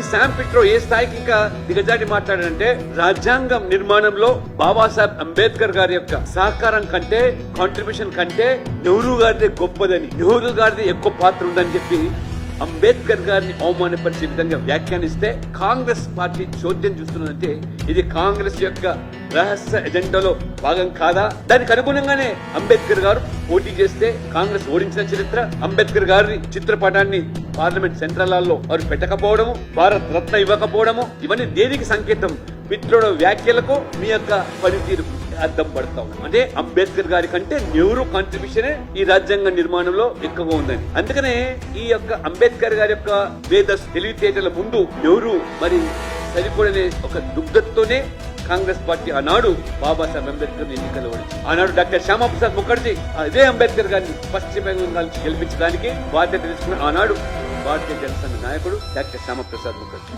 ఈ Sam Pietro ఏ స్థాయికి ఇంకా దిగజాటి మాట్లాడాడంటే రాజ్యాంగం నిర్మాణంలో బాబాసాహెబ్ అంబేద్కర్ గారి యొక్క సహకారం కంటే కాంట్రిబ్యూషన్ కంటే నెహ్రూ గారిది గొప్పదని నెహ్రూ గారిది ఎక్కువ పాత్ర ఉందని చెప్పి అంబేద్కర్ గారిని అవమానపరిచే విధంగా వ్యాఖ్యానిస్తే కాంగ్రెస్ పార్టీ చోద్యం చూస్తున్నదంటే ఇది కాంగ్రెస్ యొక్క రహస్య ఎజెండాలో భాగం కాదా? దానికి అనుగుణంగానే అంబేద్కర్ గారు పోటీ చేస్తే కాంగ్రెస్ ఓడించిన చరిత్ర అంబేద్కర్ గారి చిత్రపటాన్ని పార్లమెంట్ సెంట్రల్ హాల్లో వారు పెట్టకపోవడము భారత్ రత్న ఇవ్వకపోవడము ఇవన్నీ దేనికి సంకేతం? పిత్రుడు వ్యాఖ్యలకు మీ యొక్క పనితీరు అర్థం పడతాం. అంటే అంబేద్కర్ గారి కంటే నెహ్రూ కాంట్రిబ్యూషనే ఈ రాజ్యాంగ నిర్మాణంలో ఎక్కువగా ఉందని. అందుకనే ఈ యొక్క అంబేద్కర్ గారి యొక్క వేద తెలివితేటల ముందు నెహ్రూ మరి సరిపడనే ఒక దుగ్ధతోనే కాంగ్రెస్ పార్టీ ఆనాడు బాబాసాహెబ్ అంబేద్కర్ ఎన్నికలు ఓడించింది. ఆనాడు డాక్టర్ శ్యామాప్రసాద్ ముఖర్జీ అదే అంబేద్కర్ గారిని పశ్చిమ బెంగాల్ నుంచి గెలిపించడానికి బాధ్యత తీసుకున్న ఆనాడు భారతీయ జనసంఘ నాయకుడు డాక్టర్ శ్యామప్రసాద్ ముఖర్జీ.